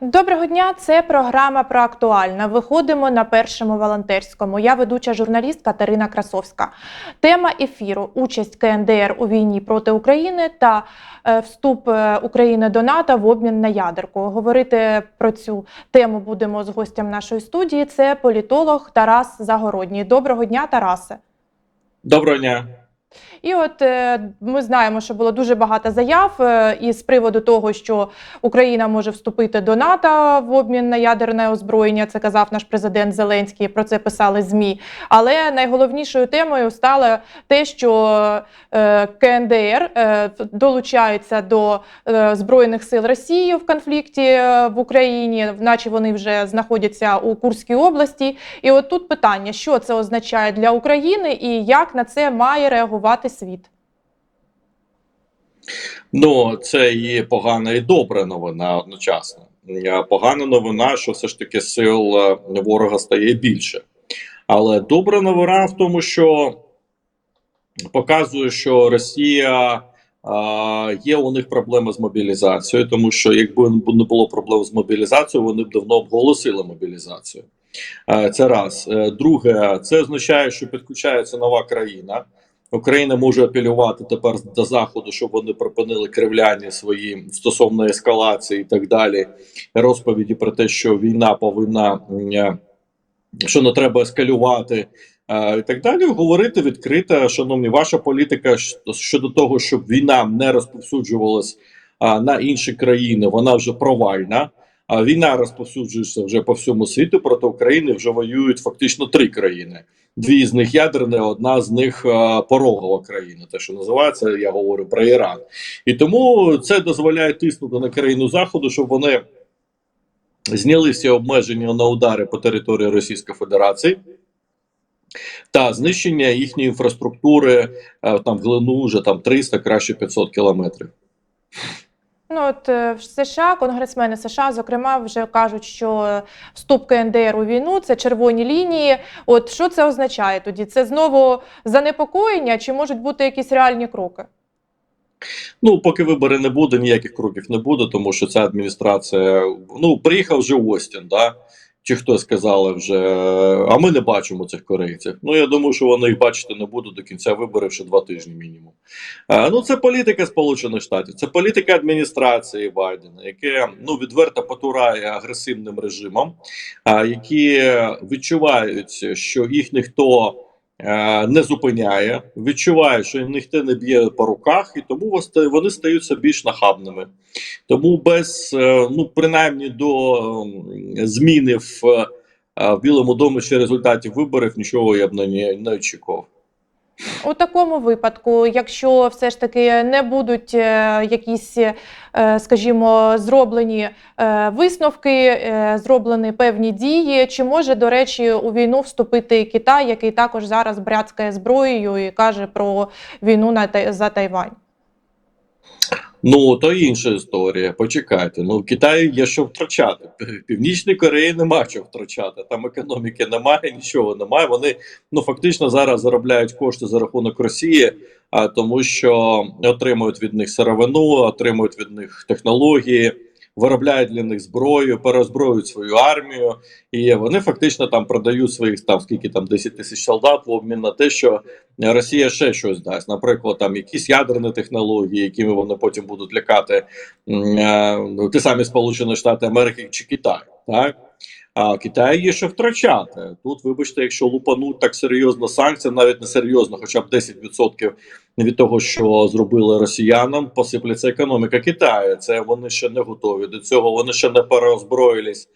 Доброго дня, це програма про актуальне. Виходимо на першому волонтерському. Я ведуча журналіст Катерина Красовська. Тема ефіру: участь КНДР у війні проти України та е, вступ е, України до НАТО в обмін на ядерку. Говорити про цю тему будемо з гостем нашої студії. Це політолог Тарас Загородній. Доброго дня, Тарасе. Доброго дня. І от е, ми знаємо, що було дуже багато заяв е, і з приводу того, що Україна може вступити до НАТО в обмін на ядерне озброєння. Це казав наш президент Зеленський. Про це писали змі. Але найголовнішою темою стало те, що е, КНДР долучається до збройних сил Росії в конфлікті в Україні, наче вони вже знаходяться у Курській області. І от тут питання, що це означає для України і як на це має реагувати світ. Ну, це і погана, і добра новина одночасно. Е, Погана новина, що все ж таки сил е, ворога стає більше. Але добра новина в тому, що показує, що Росія е, є у них проблеми з мобілізацією, тому що якби не було проблем з мобілізацією, вони б давно оголосили мобілізацію. Е, Це раз. Е, Друге, це означає, що підключається нова країна. Україна може апелювати тепер до заходу, щоб вони припинили кривляння свої стосовно ескалації і так далі. Розповіді про те, що війна повинна е, що не треба ескалювати. е, І так далі, говорити відкрито, шановні, ваша політика щодо того, щоб війна не розповсюджувалась на інші країни, вона вже провальна. А війна розповсюджується вже по всьому світу. Проти України вже воюють фактично три країни. Дві з них ядерні, одна з них е, порогова країна, те, що називається, я говорю про Іран. І тому це дозволяє тиснути на країну Заходу, щоб вони зняли всі обмеження на удари по території Російської Федерації. Та знищення їхньої інфраструктури е, там в глину вже там 300, краще 500 кілометрів. Ну от е, в США, конгресмени США, зокрема, вже кажуть, що вступ КНДР у війну це червоні лінії. От що це означає тоді? Це знову занепокоєння, чи можуть бути якісь реальні кроки? Ну, поки вибори не буде, ніяких кроків не буде, тому що ця адміністрація. Ну, приїхав вже Остін, да? Чи хто сказали вже, а ми не бачимо цих корейців. Ну, я думаю, що вони їх бачити не будуть до кінця виборів ще два тижні мінімум. А, ну, це політика Сполучених Штатів, це політика адміністрації Байдена, яке ну, відверто потурає агресивним режимом, а, які відчувають, що їх ніхто е, не зупиняє, відчуває, що ніхто не б'є по руках, і тому вони стаються більш нахабними. Тому без е, ну принаймні до зміни в, е, в Білому домі ще результатів виборів нічого я б не, не очікував. У такому випадку, якщо все ж таки не будуть е, якісь, е, скажімо, зроблені е, висновки, зроблені певні дії, чи може, до речі, у війну вступити Китай, який також зараз бряцкає зброєю і каже про війну на за Тайвань? Ну то інша історія. Почекайте. Ну в Китаї є що втрачати. В Північній Кореї нема що втрачати. Там економіки немає, нічого немає. Вони ну фактично зараз заробляють кошти за рахунок Росії, а тому що отримують від них сировину, отримують від них технології. Виробляють для них зброю, перезброюють свою армію, і вони фактично там продають своїх там скільки там 10 тисяч солдат в обмін на те, що Росія ще щось дасть, наприклад, там якісь ядерні технології, якими вони потім будуть лякати е, ну, ті самі Сполучені Штати Америки чи Китай. Так? А Китай є що втрачати. Тут, вибачте, якщо лупануть так серйозно санкції, навіть не серйозно, хоча б 10% від того, що зробили росіянам, посипляться економіка Китаю. Це вони ще не готові до цього. Вони ще не переозброїлись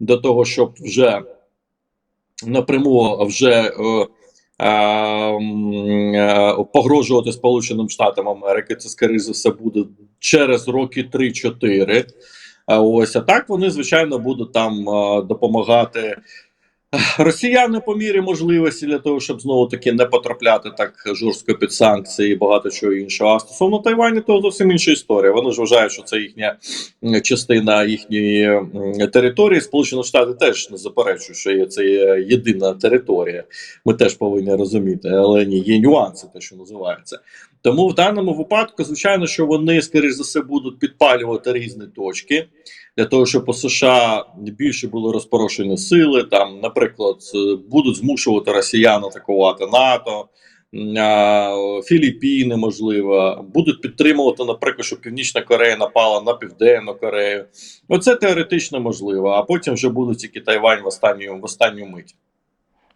до того, щоб вже напряму вже. Е, е, е, погрожувати Сполученим Штатам Америки. Це скоріше за все буде через роки 3-4. А ось а так вони звичайно будуть там е, допомагати росіяни по мірі можливості для того, щоб знову таки не потрапляти так жорстко під санкції і багато чого іншого. А стосовно Тайваню, то зовсім інша історія. Вони ж вважають, що це їхня частина їхньої території. Сполучені Штати теж не заперечують, що це єдина територія. Ми теж повинні розуміти, але ні, є нюанси, те, що називається. Тому в даному випадку, звичайно, що вони, скоріш за все, будуть підпалювати різні точки для того, щоб у США більше були розпорошені сили. Там, наприклад, е, будуть змушувати росіян атакувати НАТО. Філіппіни, можливо, будуть підтримувати, наприклад, щоб Північна Корея напала на Південну Корею. Оце теоретично можливо, а потім вже буде тільки Тайвань в останню в останню мить.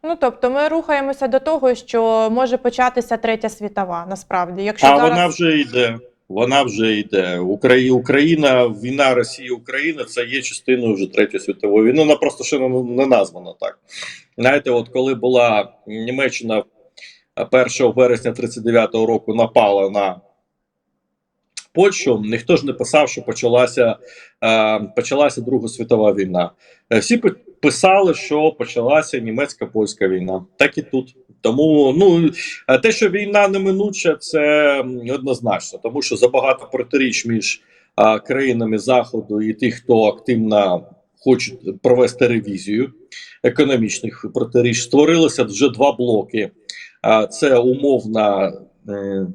Ну тобто, ми рухаємося до того, що може початися третя світова. Насправді, якщо А зараз вона вже йде. Вона вже йде. Україна, війна Росії, Україна це є частиною вже третьої світової війни. Вона просто ще не названа так. Знаєте, от коли була Німеччина 1 вересня 39-го року напала на Польщу, ніхто ж не писав, що почалася, е, почалася Друга світова війна. Е, Всі пи- писали, що почалася німецька польська війна. Так і тут. Тому ну е, те, що війна неминуча, це однозначно, тому що забагато протиріч між а, країнами Заходу і тих, хто активно хочуть провести ревізію економічних протиріч. Створилося вже два блоки. А, це умовна. е,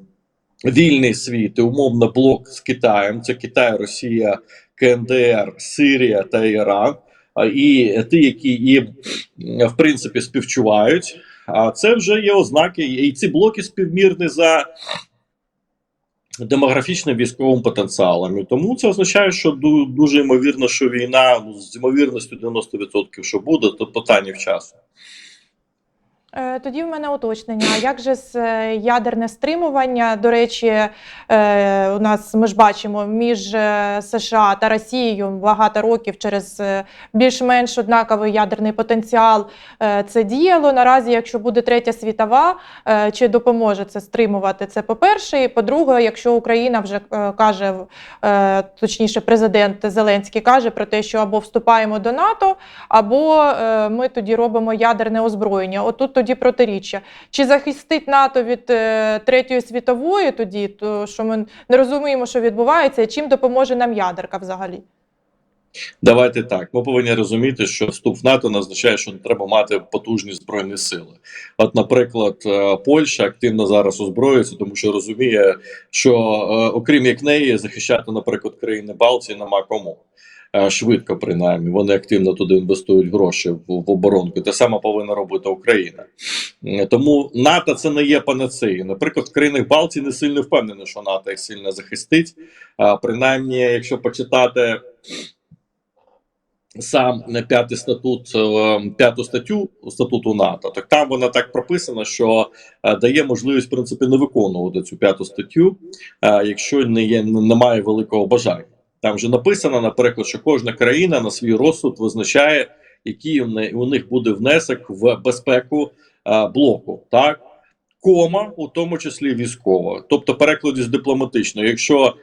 Вільний світ і умовно блок з Китаєм. Це Китай, Росія, КНДР, Сирія та Іран. І ті, які їм в принципі співчувають. А це вже є ознаки, і ці блоки співмірні за демографічним військовим потенціалом. І тому це означає, що дуже ймовірно, що війна ну, з ймовірністю 90% що буде, то питання в часу. Е, Тоді в мене уточнення. Як же з е, ядерне стримування? До речі, е, у нас ми ж бачимо між США та Росією багато років через більш-менш однаковий ядерний потенціал це діяло. Наразі, якщо буде третя світова, чи допоможе це стримувати? Це по-перше, і по-друге, якщо Україна вже каже, точніше, президент Зеленський каже про те, що або вступаємо до НАТО, або ми тоді робимо ядерне озброєння. Отут тоді протиріччя. Чи захистить НАТО від е, третьої світової тоді, то що ми не розуміємо, що відбувається, і чим допоможе нам ядерка взагалі? Давайте так. Ми повинні розуміти, що вступ в НАТО не означає, що не треба мати потужні збройні сили. От, наприклад, е, Польща активно зараз озброюється, тому що розуміє, що е, окрім як неї, захищати, наприклад, країни Балтії нема кому. Е, Швидко, принаймні, вони активно туди інвестують гроші в, в оборонку. Те саме повинна робити Україна. Е, Тому НАТО це не є панацеєю. Наприклад, в країнах Балтії не сильно впевнені, що НАТО їх сильно захистить. А, принаймні, якщо почитати сам п'ятий статут, е, п'яту статтю статуту НАТО, так там вона так прописана, що дає можливість в принципі не виконувати цю п'яту статтю, якщо не є немає великого бажання. Там вже написано, наприклад, що кожна країна на свій розсуд визначає, який у них буде внесок в безпеку е, блоку. Так, кома, у тому числі військова, тобто перекладі з дипломатичного. Якщо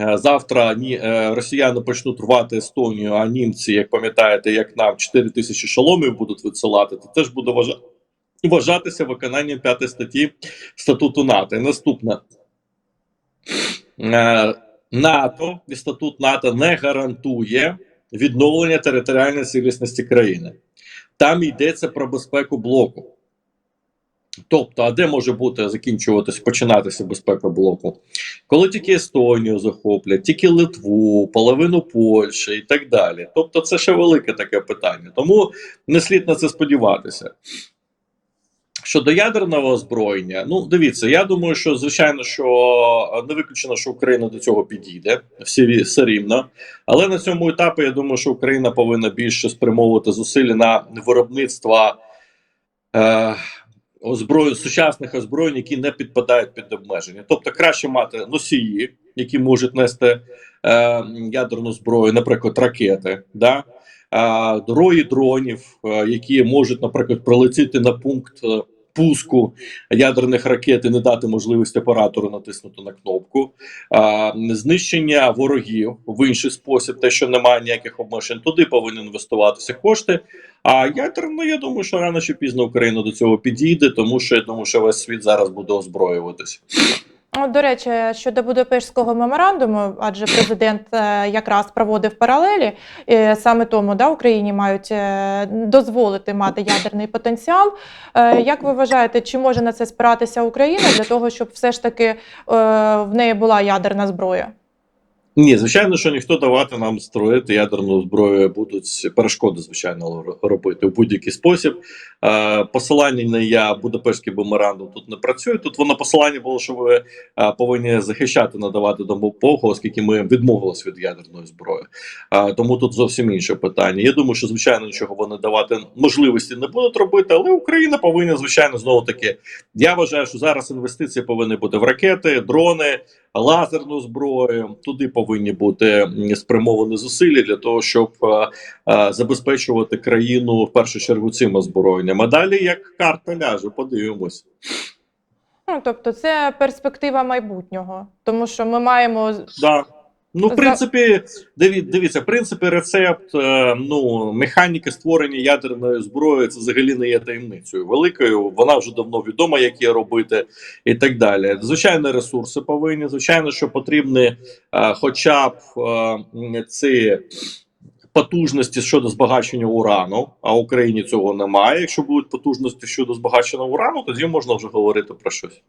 Е, Завтра ні, е, росіяни почнуть рвати Естонію, а німці, як пам'ятаєте, як нам 4 тисячі шоломів будуть відсилати, то теж буде вважа- вважатися виконанням п'ятої статті статуту НАТО. І наступне НАТО і статут НАТО не гарантує відновлення територіальної цілісності країни. Там йдеться про безпеку блоку. Тобто, а де може бути закінчуватися, починатися безпека блоку? Коли тільки Естонію захоплять, тільки Литву, половину Польщі і так далі. Тобто, це ще велике таке питання. Тому не слід на це сподіватися. Щодо ядерного озброєння, ну дивіться, я думаю, що звичайно, що не виключено, що Україна до цього підійде всі все рівно. Але на цьому етапі я думаю, що Україна повинна більше спрямовувати зусилля на виробництво е, озброю, сучасних озброєнь, які не підпадають під обмеження. Тобто краще мати носії, які можуть нести е, ядерну зброю, наприклад, ракети, да? е, рої дронів, е, які можуть, наприклад, прилетіти на пункт. Пуску ядерних ракет і не дати можливість оператору натиснути на кнопку, а, знищення ворогів в інший спосіб, те, що немає ніяких обмежень, туди повинні інвестуватися кошти. А ядерно, я думаю, що рано чи пізно Україна до цього підійде, тому що я думаю, що весь світ зараз буде озброюватися. До речі, щодо Будапештського меморандуму, адже президент е, якраз проводив паралелі, і саме тому да, Україні мають е, дозволити мати ядерний потенціал. Е, Як ви вважаєте, чи може на це спиратися Україна для того, щоб все ж таки в неї була ядерна зброя? Ні, звичайно, що ніхто давати нам строїти ядерну зброю будуть перешкоди, звичайно, ро- робити в будь-який спосіб. Е, посилання на я Будапештський бумерандум тут не працює. Тут воно посилання було, що ви е, повинні захищати, надавати допомогу, оскільки ми відмовилися від ядерної зброї. Е, тому тут зовсім інше питання. Я думаю, що звичайно нічого вони давати можливості не будуть робити, але Україна повинна, звичайно, знову таки. Я вважаю, що зараз інвестиції повинні бути в ракети, дрони лазерну зброю. Туди повинні бути спрямовані зусилля для того, щоб е, е, забезпечувати країну в першу чергу цим озброєнням. А далі як карта ляже, подивимось. Ну, тобто, це перспектива майбутнього, тому що ми маємо Да. Ну, в принципі, диві, дивіться, в принципі, рецепт е, ну, механіки створення ядерної зброї це взагалі не є таємницею великою. Вона вже давно відома, як її робити, і так далі. Звичайно, ресурси повинні. Звичайно, що потрібні е, хоча б е, ці потужності щодо збагачення урану. А в Україні цього немає. Якщо будуть потужності щодо збагачення урану, тоді можна вже говорити про щось.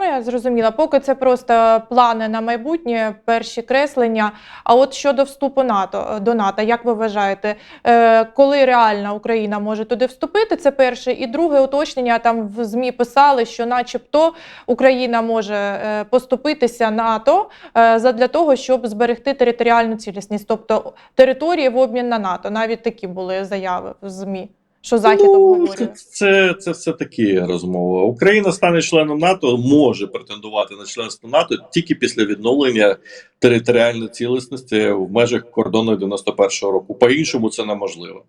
Ну, я зрозуміла. Поки це просто плани на майбутнє, перші креслення. А от щодо вступу НАТО до НАТО, як ви вважаєте, е, коли реально Україна може туди вступити? Це перше. І друге уточнення там в ЗМІ писали, що, начебто, Україна може е, поступитися НАТО е, задля того, щоб зберегти територіальну цілісність, тобто території в обмін на НАТО. Навіть такі були заяви в ЗМІ, що Захід Ну, обговорює. це, це, це все такі розмови. Україна стане членом НАТО, може претендувати на членство НАТО тільки після відновлення територіальної цілісності в межах кордону 91-го року. По-іншому це неможливо.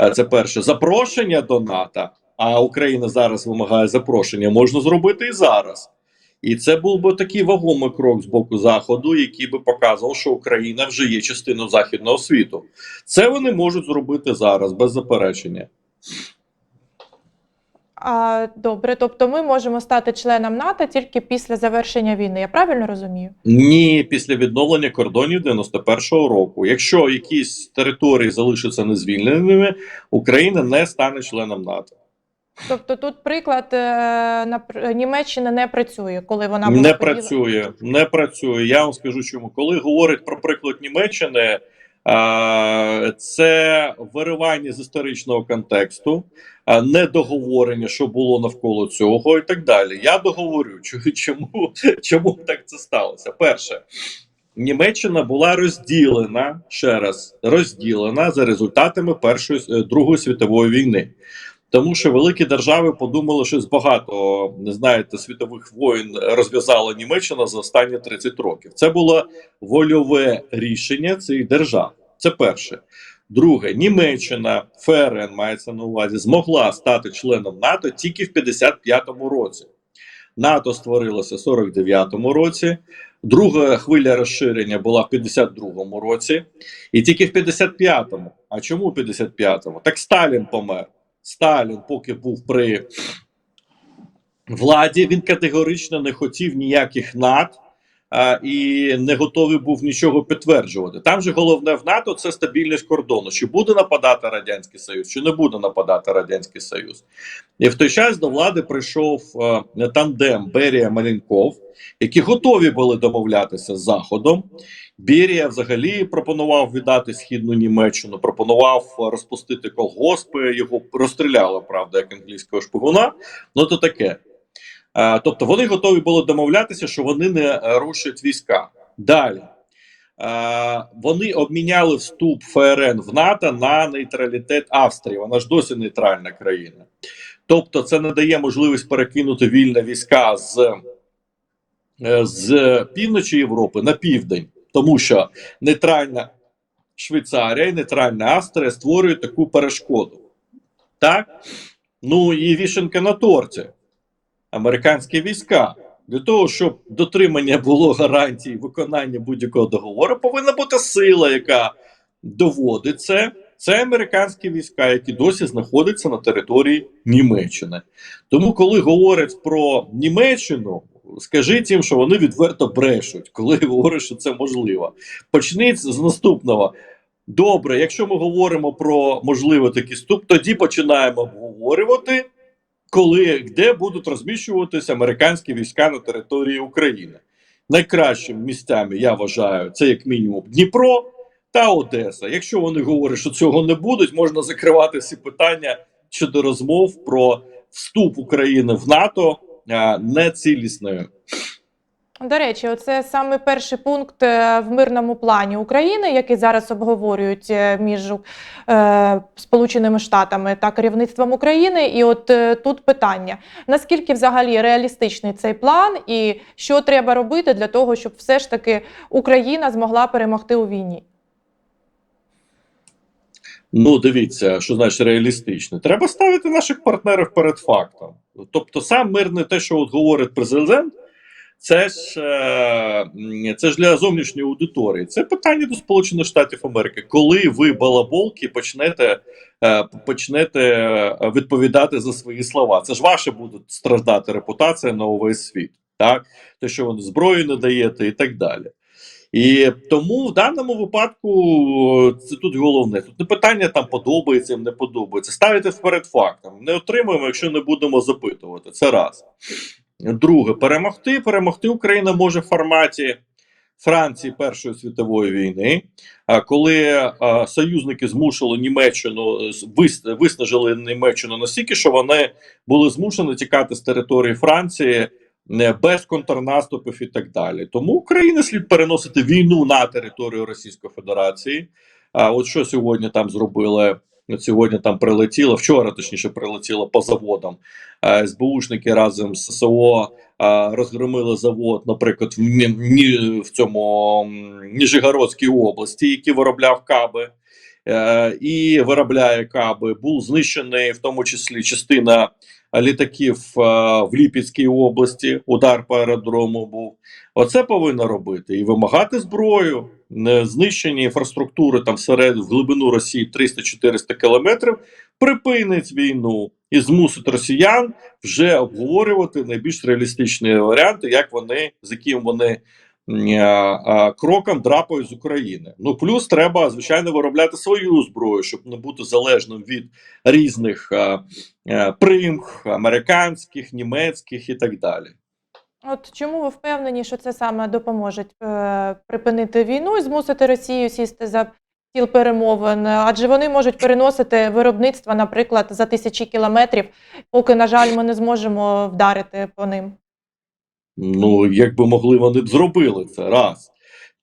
Е, Це перше запрошення до НАТО. А Україна зараз вимагає запрошення, можна зробити і зараз. І це був би такий вагомий крок з боку Заходу, який би показував, що Україна вже є частиною західного світу. Це вони можуть зробити зараз без заперечення. А, добре, тобто ми можемо стати членом НАТО тільки після завершення війни. Я правильно розумію? Ні, після відновлення кордонів 91-го року. Якщо якісь території залишаться незвільненими, Україна не стане членом НАТО. Тобто тут приклад е, Німеччини не працює, коли вона Не поділ- працює, не працює. Я вам скажу, чому коли говорять про приклад Німеччини, це виривання з історичного контексту, недоговорення, що було навколо цього, і так далі. Я договорю, чому, чому так це сталося. Перше. Німеччина була розділена ще раз розділена за результатами першої е, другої світової війни. Тому що великі держави подумали, що з багато не знаєте світових воєн розв'язала Німеччина за останні 30 років. Це було вольове рішення цих держав. Це перше. Друге, Німеччина ФРН мається на увазі, змогла стати членом НАТО тільки в 55-му році. НАТО створилося в 49-му році. Друга хвиля розширення була в 52-му році, і тільки в 55-му. А чому в 55-му? Так Сталін помер. Сталін, поки був при владі, він категорично не хотів ніяких над а, і не готовий був нічого підтверджувати. Там же головне в НАТО це стабільність кордону. Чи буде нападати Радянський Союз, чи не буде нападати Радянський Союз. І в той час до влади прийшов е, тандем Берія Маленков, які готові були домовлятися з Заходом. Берія взагалі пропонував віддати східну Німеччину, пропонував розпустити колгоспи. Його розстріляли, правда, як англійського шпигуна. Ну то таке. Е, тобто вони готові були домовлятися, що вони не рушать війська. Далі. Е, вони обміняли вступ ФРН в НАТО на нейтралітет Австрії. Вона ж досі нейтральна країна. Тобто, це не дає можливість перекинути вільне війська з, е, з півночі Європи на південь, тому що нейтральна Швейцарія і нейтральна Австрія створюють таку перешкоду. Так? Ну і вішенка на торті. Американські війська. Для того, щоб дотримання було гарантій виконання будь-якого договору, повинна бути сила, яка доводить це. Це американські війська, які досі знаходяться на території Німеччини. Тому, коли говорять про Німеччину, скажіть їм, що вони відверто брешуть, коли говорять, що це можливо. Почніть з наступного. Добре, якщо ми говоримо про можливо такий ступ, тоді починаємо обговорювати, коли де будуть розміщуватися американські війська на території України. Найкращими місцями я вважаю це як мінімум Дніпро та Одеса. Якщо вони говорять, що цього не будуть, можна закривати всі питання щодо розмов про вступ України в НАТО нецілісною. До речі, оце саме перший пункт е, в мирному плані України, який зараз обговорюють е, між е, Сполученими Штатами та керівництвом України. І от е, тут питання: наскільки взагалі реалістичний цей план, і що треба робити для того, щоб все ж таки Україна змогла перемогти у війні? Ну, дивіться, що значить реалістично. Треба ставити наших партнерів перед фактом. Тобто, сам мирне те, що от говорить президент, це ж, е, це ж для зовнішньої аудиторії. Це питання до Сполучених Штатів Америки. Коли ви балаболки почнете, е, почнете е, відповідати за свої слова, це ж ваше буде страждати репутація на увесь світ, так те, що ви зброю не даєте, і так далі. І тому в даному випадку е, це тут головне. Тут не питання там подобається, не подобається. Ставити вперед фактом. Не отримуємо, якщо не будемо запитувати. Це раз. Друге, перемогти. Перемогти Україна може в форматі Франції Першої світової війни, коли союзники змусили Німеччину е, виснажили Німеччину настільки, що вони були змушені тікати з території Франції без контрнаступів і так далі. Тому Україна слід переносити війну на територію Російської Федерації. А от що сьогодні там зробили? От сьогодні там прилетіло, вчора точніше прилетіло по заводам. СБУшники разом з ССО розгромили завод, наприклад, в, Ні- в цьому Ніжегородській області, який виробляв каби. Е, і виробляє каби. Був знищений в тому числі частина літаків е, в Ліпецькій області. Удар по аеродрому був. Оце повинно робити і вимагати зброю, знищення інфраструктури там всеред в глибину Росії 300-400 кілометрів. Припинить війну і змусить росіян вже обговорювати найбільш реалістичні варіанти, як вони з яким вони кроком драпають з України. Ну плюс треба звичайно виробляти свою зброю, щоб не бути залежним від різних а, примх, американських, німецьких і так далі. От чому ви впевнені, що це саме допоможе е, припинити війну і змусити Росію сісти за стіл перемовин? Адже вони можуть переносити виробництво, наприклад, за тисячі кілометрів, поки, на жаль, ми не зможемо вдарити по ним. Ну, якби могли, вони б зробили це раз.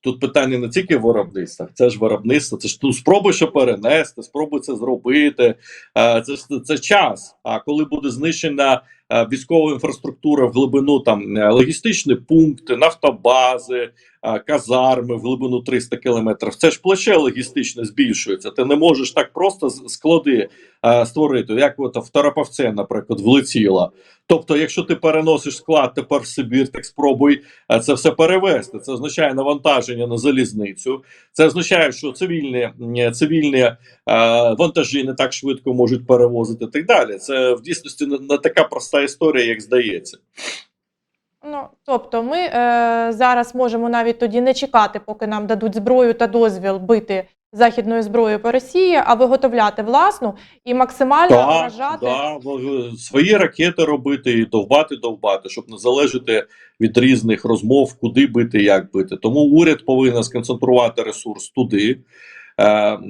Тут питання не тільки в виробництвах, це ж виробництво, це ж ну, спробуй що перенести, спробуй це зробити. Е, Це ж це час. А коли буде знищена е, військова інфраструктура в глибину там е, логістичні пункти, нафтобази, казарми в глибину 300 кілометрів, це ж плече логістичне збільшується. Ти не можеш так просто склади е, створити, як от в Тараповце, наприклад, влетіло. Тобто, якщо ти переносиш склад тепер в Сибір, так спробуй е, це все перевести. Це означає навантаження на залізницю. Це означає, що цивільні, цивільні е, вантажі не так швидко можуть перевозити. і Так далі. Це в дійсності не така проста історія, як здається. Ну, тобто, ми е, зараз можемо навіть тоді не чекати, поки нам дадуть зброю та дозвіл бити західною зброєю по Росії, а виготовляти власну і максимально Так, вражати. да, свої ракети робити і довбати, довбати, щоб не залежати від різних розмов, куди бити, як бити. Тому уряд повинен сконцентрувати ресурс туди, е,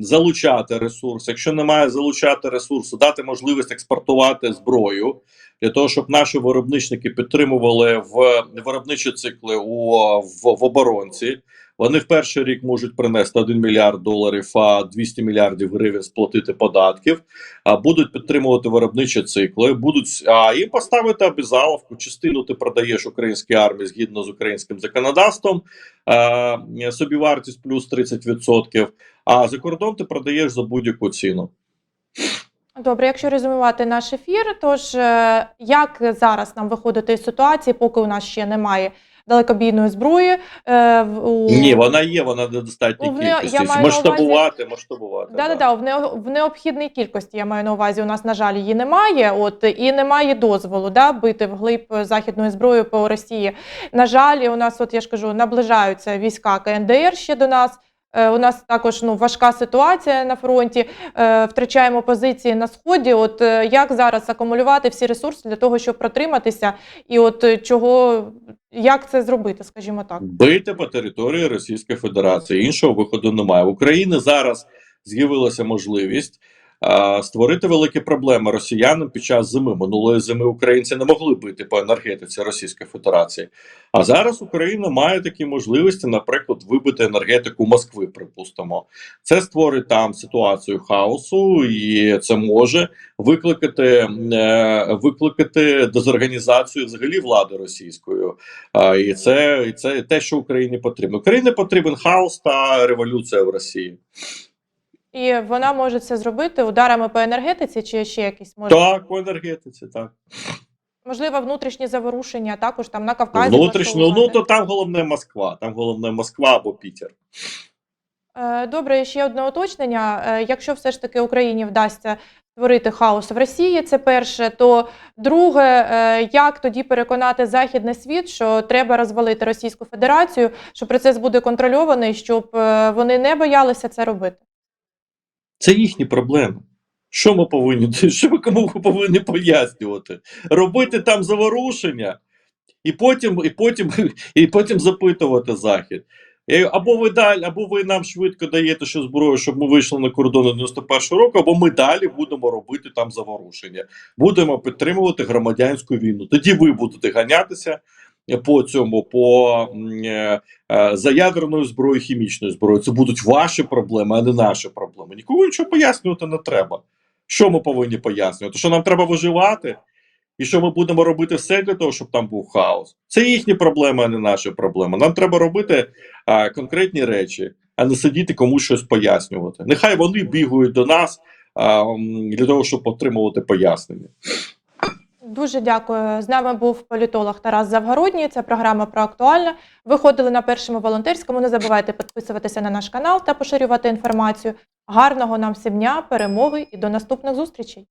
залучати ресурс. Якщо немає залучати ресурсу, дати можливість експортувати зброю для того, щоб наші виробничники підтримували в виробничі цикли у в, в оборонці. Вони в перший рік можуть принести 1 мільярд доларів, а 200 мільярдів гривень сплатити податків а, будуть підтримувати виробничі цикли, будуть а їм поставити обязаловку, частину ти продаєш українській армії згідно з українським законодавством, а, собівартість плюс 30%, а за кордон ти продаєш за будь-яку ціну. Добре, якщо резюмувати наш ефір, тож е, як зараз нам виходити із ситуації, поки у нас ще немає далекобійної зброї. Е, у... Ні, вона є, вона я кількості. Масштабувати, масштабувати. Да, да, да, в, не, в необхідній кількості я маю на увазі. У нас, на жаль, її немає. От і немає дозволу да, бити вглиб західною зброєю по Росії. На жаль, у нас, от я ж кажу, наближаються війська КНДР ще до нас. Е, У нас також ну важка ситуація на фронті. Е, Втрачаємо позиції на сході. От е, як зараз акумулювати всі ресурси для того, щоб протриматися, і от чого як це зробити, скажімо так. Бити по території Російської Федерації. Іншого виходу немає. В Україні зараз з'явилася можливість створити великі проблеми росіянам під час зими. Минулої зими українці не могли бити по енергетиці Російської Федерації. А зараз Україна має такі можливості, наприклад, вибити енергетику Москви. Припустимо, це створить там ситуацію хаосу, і це може викликати, е, викликати дезорганізацію взагалі влади російської. І це, і це те, що Україні потрібно. Україні потрібен хаос та революція в Росії. І вона може це зробити ударами по енергетиці, чи ще якісь може Так, по енергетиці, так. можливо внутрішні заворушення, також там на Кавказі. Внутрішньо, ну то там головне Москва. Там головне Москва або Пітер. Е, Добре, ще одне уточнення. Е, Якщо все ж таки Україні вдасться створити хаос в Росії, це перше. То друге, е, як тоді переконати західний світ, що треба розвалити Російську Федерацію, що процес буде контрольований, щоб вони не боялися це робити? Це їхні проблеми. Що ми повинні? Що ми кому повинні пояснювати? Робити там заворушення, і потім, і потім, і потім запитувати Захід. Або ви далі, або ви нам швидко даєте що зброю, щоб ми вийшли на кордони 91-го року, або ми далі будемо робити там заворушення. Будемо підтримувати громадянську війну. Тоді ви будете ганятися по цьому, по е, е, за ядерною зброєю, хімічною зброєю. Це будуть ваші проблеми, а не наші проблеми. Нікому нічого пояснювати не треба. Що ми повинні пояснювати? Що нам треба виживати, і що ми будемо робити все для того, щоб там був хаос. Це їхні проблеми, а не наші проблеми. Нам треба робити а, конкретні речі, а не сидіти комусь щось пояснювати. Нехай вони бігають до нас а, для того, щоб отримувати пояснення. Дуже дякую. З нами був політолог Тарас Завгородній. Це програма про актуальне. Виходили на першому волонтерському. Не забувайте підписуватися на наш канал та поширювати інформацію. Гарного нам всім дня, перемоги і до наступних зустрічей.